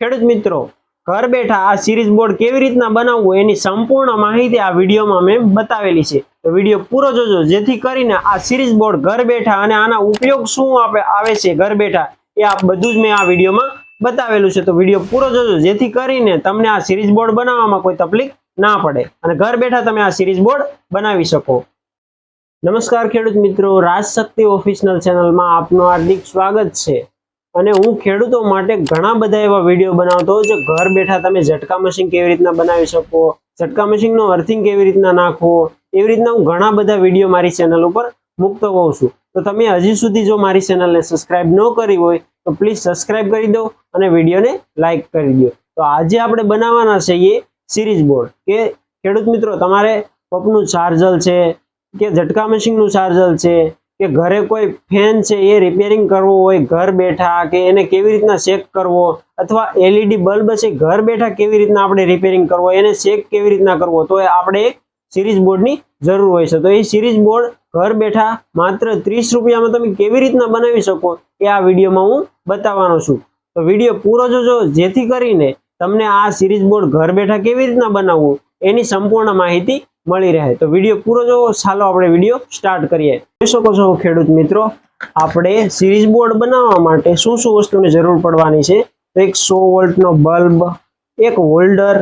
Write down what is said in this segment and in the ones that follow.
ખેડૂત મિત્રો, ઘર બેઠા આ સિરીઝ બોર્ડ કેવી રીતના બનાવવું એની સંપૂર્ણ માહિતી આ વિડીયોમાં મેં બતાવેલી છે. તો વીડિયો પૂરો જોજો, જેથી કરીને આ સિરીઝ બોર્ડ ઘર બેઠા અને આના ઉપયોગ શું આવે છે ઘર બેઠા એ આ બધું જ મેં આ વિડીયોમાં બતાવેલું છે. તો વીડિયો પૂરો જોજો, જેથી કરીને તમને આ સિરીઝ બોર્ડ બનાવવામાં કોઈ તકલીફ ના પડે અને ઘર બેઠા તમે આ સિરીઝ બોર્ડ બનાવી શકો. નમસ્કાર ખેડૂત મિત્રો રાજશક્તિ ઓફિશનલ ચેનલમાં આપનું હાર્દિક સ્વાગત છે. અને હું ખેડૂતો માટે ઘણા બધા એવા વીડિયો બનાવતો છું. ઘર બેઠા તમે ઝટકા મશીન કેવી રીતના બનાવી શકો, ઝટકા મશીનનો અર્થિંગ કેવી રીતના નાખવો, એવી રીતના હું ઘણા બધા વીડિયો મારી ચેનલ ઉપર મૂકતો હોઉં છું. તો તમે હજી સુધી જો મારી ચેનલને સબસ્ક્રાઇબ ન કરી હોય, તો પ્લીઝ સબસ્ક્રાઇબ કરી દો અને વિડીયોને લાઇક કરી દો. તો આજે આપણે બનાવવાના છે એ સિરીઝ બોર્ડ કે ખેડૂત મિત્રો, તમારે પપનું ચાર્જર છે, કે ઝટકા મશીનનું ચાર્જર છે કે ઘરે કોઈ ફેન છે એ રિપેરિંગ કરવો હોય, ઘર બેઠા કે એને કેવી રીતના ચેક કરવો અથવા એલઈડી બલ્બ છે, ઘર બેઠા કેવી રીતના આપણે રિપેરિંગ કરવો, એને ચેક કેવી રીતના કરવો, તો આપણે સિરીઝ બોર્ડની જરૂર હોય છે. તો એ સિરીઝ બોર્ડ ઘર બેઠા માત્ર ત્રીસ રૂપિયામાં તમે કેવી રીતના બનાવી શકો એ આ વિડીયોમાં હું બતાવવાનો છું. તો વીડિયો પૂરો જોજો, જેથી કરીને તમને આ સિરીઝ બોર્ડ ઘર બેઠા કેવી રીતના બનાવવું, એની સંપૂર્ણ માહિતી મળી રહે. તો વીડિયો પૂરો જોવો. ચાલો આપણે વીડિયો સ્ટાર્ટ કરીએ. જોઈ શકો છો ખેડૂત મિત્રો, આપણે સિરીઝ બોર્ડ બનાવવા માટે શું શું વસ્તુની જરૂર પડવાની છે? તો એક સો વોલ્ટનો બલ્બ, એક હોલ્ડર,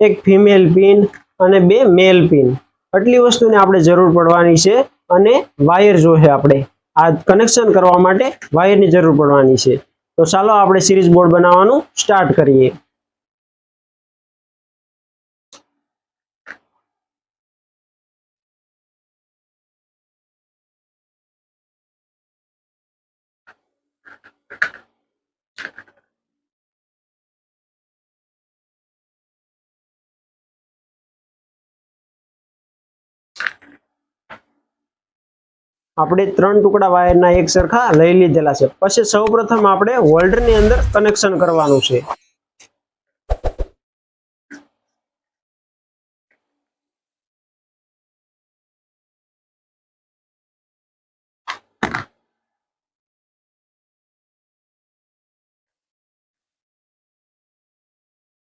એક ફિમેલ પિન અને બે મેલ પિન આટલી વસ્તુની આપણે જરૂર પડવાની છે અને વાયર જોશે આપણે, આ કનેક્શન કરવા માટે વાયરની જરૂર પડવાની છે. તો ચાલો આપણે સિરીઝ બોર્ડ બનાવવાનું સ્ટાર્ટ કરીએ. આપણે ત્રણ ટુકડા વાયરના એક સરખા લઈ લીધેલા છે. પછી સૌપ્રથમ આપણે હોલ્ડરની અંદર કનેક્શન કરવાનું છે.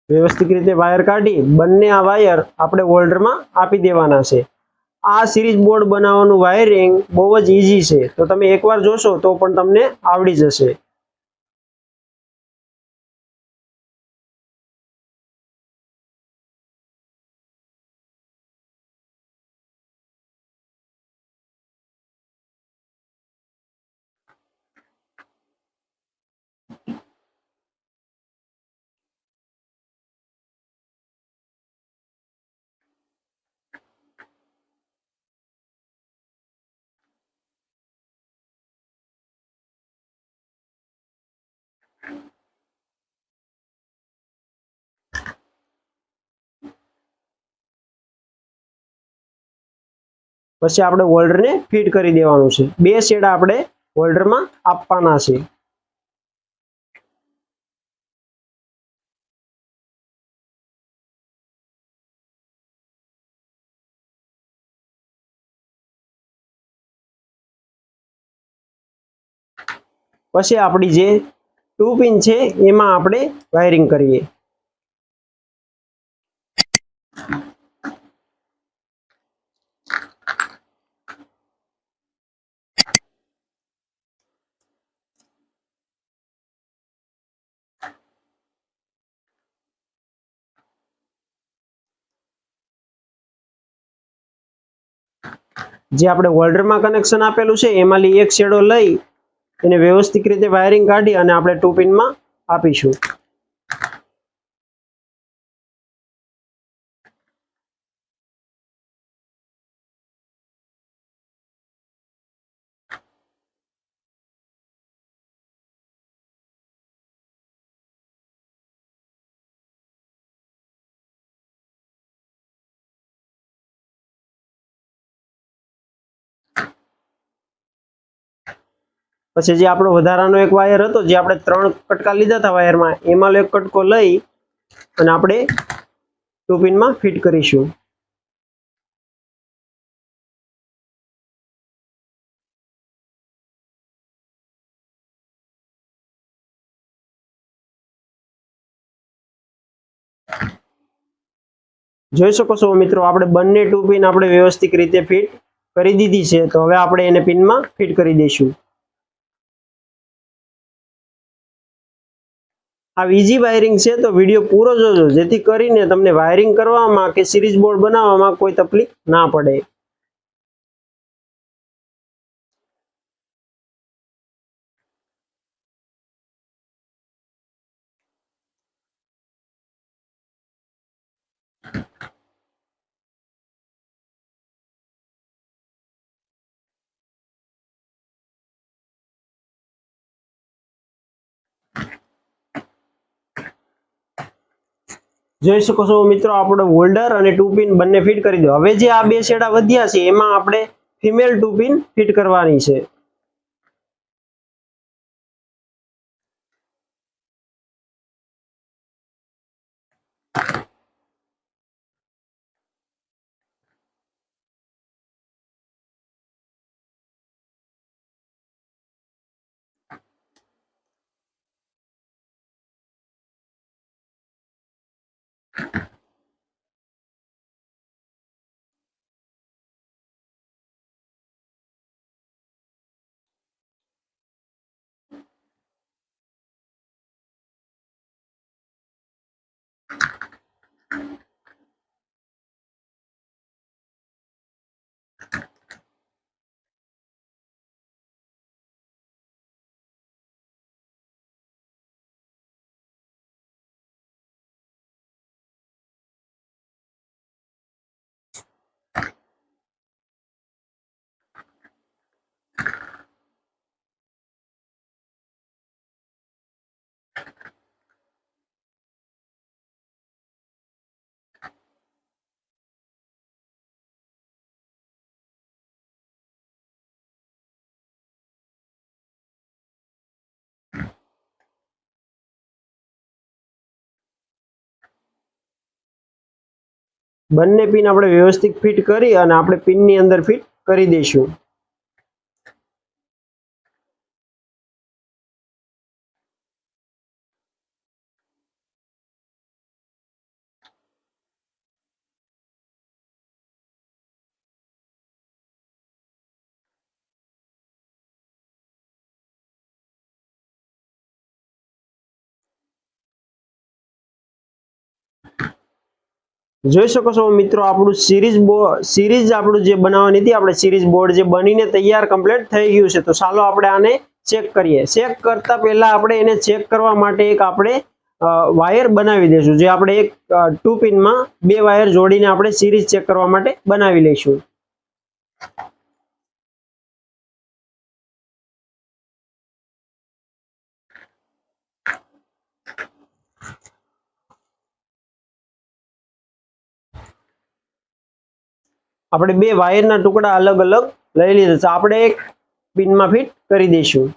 વ્યવસ્થિત રીતે વાયર કાઢી બંને આ વાયર આપણે હોલ્ડરમાં આપી દેવાના છે. આ સિરીઝ બોર્ડ બનાવવાનું વાયરિંગ બહુ જ ઈઝી છે. તો તમે એકવાર જોશો તો પણ તમને આવડી જશે. પછી આપણે હોલ્ડરને ફિટ કરી દેવાનું છે. બે શેડ આપણે હોલ્ડરમાં આપવાના છે. પછી આપણી જે ટુ પિન છે, એમાં આપણે વાયરિંગ કરીએ. જે આપણે હોલ્ડરમાં કનેક્શન આપેલું છે એમાંથી એક શેડો લઈ એને વ્યવસ્થિત રીતે વાયરિંગ કાઢી અને આપણે ટુ પિનમાં આપીશું. પછી જે આપણો વધારાનો એક વાયર હતો, જે આપણે ત્રણ કટકા લીધા હતા વાયરમાં, એમાં એક કટકો લઈ અને આપણે ટુ પિનમાં ફિટ કરીશું. જોઈ શકો છો મિત્રો, આપણે બંને ટુ પિન આપણે વ્યવસ્થિત રીતે ફિટ કરી દીધી છે, તો હવે આપણે એને પિનમાં ફિટ કરી દઈશું. આ ઇઝી વાયરિંગ છે તો વીડિયો પૂરો જોજો. જેથી કરીને તમને વાયરિંગ કરવામાં કે સિરીઝ બોર્ડ બનાવવામાં કોઈ તકલીફ ના પડે. જોઈ શકો છો મિત્રો, આપણે હોલ્ડર અને ટુ પિન બંને ફિટ કરી દો. હવે જે આ બે છેડા વધ્યા છે, એમાં આપણે ફિમેલ ટુ પિન ફિટ કરવાની છે. બંને પિન આપણે વ્યવસ્થિત ફિટ કરી અને આપણે પિનની અંદર ફિટ કરી દઈશું. જોઈ શકો છો મિત્રો, આપણું સિરીઝ સિરીઝ આપણું જે બનાવવાની હતી, આપણે સિરીઝ બોર્ડ જે બનીને તૈયાર કમ્પ્લીટ થઈ ગયું છે. તો ચાલો આપણે આને ચેક કરીએ. ચેક કરતા પહેલા આપણે એને ચેક કરવા માટે એક આપણે વાયર બનાવી દઈશું, જે આપણે એક ટુ પિનમાં બે વાયર જોડીને આપણે સિરીઝ ચેક કરવા માટે બનાવી લઈશું. આપણે બે વાયરના ટુકડા અલગ અલગ લઈ લીધા છે. આપણે એક પિનમાં ફિટ કરી દઈશું.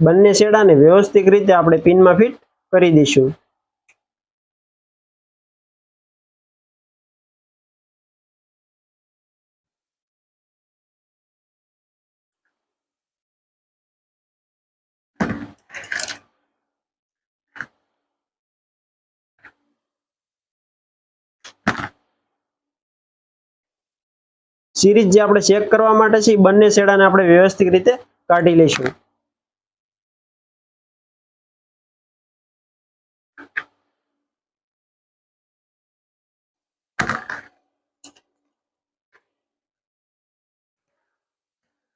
બંને શેડાને વ્યવસ્થિત રીતે આપણે પિનમાં ફિટ કરી દઈશું. સિરીઝ જે આપણે ચેક કરવા માટે છે એ બંને છેડાને આપણે વ્યવસ્થિત રીતે કાઢી લઈશું.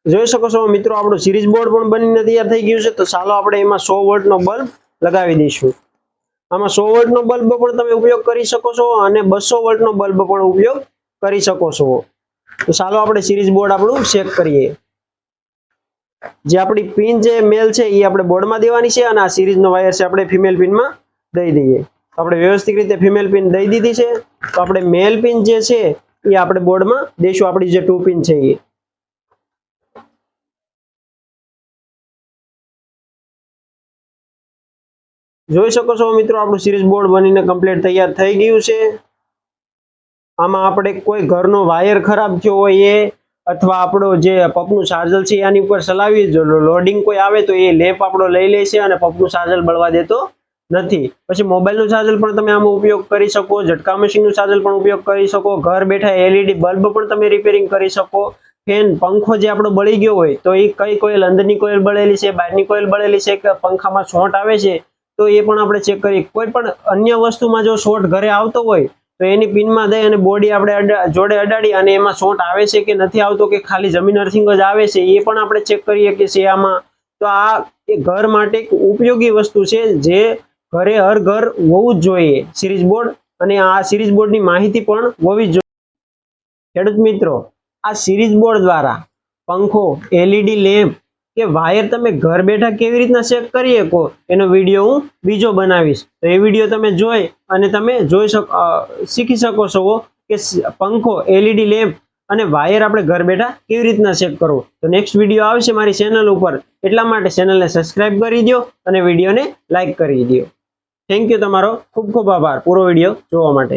જોઈ શકો છો મિત્રો, આપણું સિરીઝ બોર્ડ પણ બનીને તૈયાર થઈ ગયું છે, તો ચાલો આપણે એમાં સો વોલ્ટનો બલ્બ લગાવી દઈશું. આમાં સો વોલ્ટનો બલ્બ પણ તમે ઉપયોગ કરી શકો છો અને બસો વોલ્ટનો બલ્બ પણ ઉપયોગ કરી શકો છો. તો ચાલો આપણે સિરીઝ બોર્ડ આપણું ચેક કરીએ. જે આપણી પિન જે મેલ છે એ આપણે બોર્ડમાં દેવાની છે અને આ સિરીઝનો વાયર છે આપણે ફિમેલ પિનમાં દઈ દઈએ. આપણે વ્યવસ્થિત રીતે ફિમેલ પિન દઈ દીધી છે. તો આપણે મેલ પિન જે છે એ આપણે બોર્ડમાં દઈશું. આપણી જે ટુ પિન છે એ. જોઈ શકો છો મિત્રો આપણું સિરીઝ બોર્ડ બનીને કમ્પ્લીટ તૈયાર થઈ ગયું છે. આમાં આપણે કોઈ ઘરનો વાયર ખરાબ થયો હોય એ, અથવા આપણો જે પપનું ચાર્જર છે એની ઉપર ચલાવી લોડિંગ કોઈ આવે તો એ લેપ આપણો લઈ લે છે અને પપનું ચાર્જર બળવા દેતો નથી. પછી મોબાઈલનું ચાર્જર પણ તમે આમાં ઉપયોગ કરી શકો, ઝટકા મશીનનું ચાર્જર પણ ઉપયોગ કરી શકો, ઘર બેઠા એલઈડી બલ્બ પણ તમે રિપેરિંગ કરી શકો, ફેન, પંખો જે આપણો બળી ગયો હોય તો એ કઈ કોઈલ અંદરની કોઈલ બળેલી છે, બહારની કોઈલ બળેલી છે કે પંખામાં શોર્ટ આવે છે તો એ પણ આપણે ચેક કરીએ કોઈ પણ અન્ય વસ્તુમાં જો શોર્ટ ઘરે આવતો હોય તો એની પિનમાં દઈ અને બોડી આપણે જોડે અડાડી અને એમાં શોટ આવે છે કે નથી આવતો કે ખાલી જમીન અર્થિંગ જ આવે છે, એ પણ આપણે ચેક કરીએ કે છે આમાં. તો આ એ ઘર માટે એક ઉપયોગી વસ્તુ છે જે ઘરે હર ઘર હોવું જ જોઈએ. સિરીઝ બોર્ડ અને આ સિરીઝ બોર્ડની માહિતી પણ હોવી જ જોઈએ ખેડૂત મિત્રો, આ સિરીઝ બોર્ડ દ્વારા પંખો એલઈડી લેમ્પ કે વાયર તમે ઘર બેઠા કેવી રીતના ચેક કરી શકો? એનો વીડિયો હું બીજો બનાવીશ. તો એ વીડિયો તમે જોઈ અને તમે જોઈ શકો શીખી શકો છો કે પંખો એલઈડી લેમ્પ અને વાયર આપણે ઘર બેઠા કેવી રીતના ચેક કરવો. તો નેક્સ્ટ વીડિયો આવશે મારી ચેનલ ઉપર. એટલા માટે ચેનલને સબસ્ક્રાઇબ કરી દો અને વિડીયોને લાઇક કરી દો થેન્ક યુ તમારો. ખૂબ ખૂબ આભાર. પૂરો વીડિયો જોવા માટે.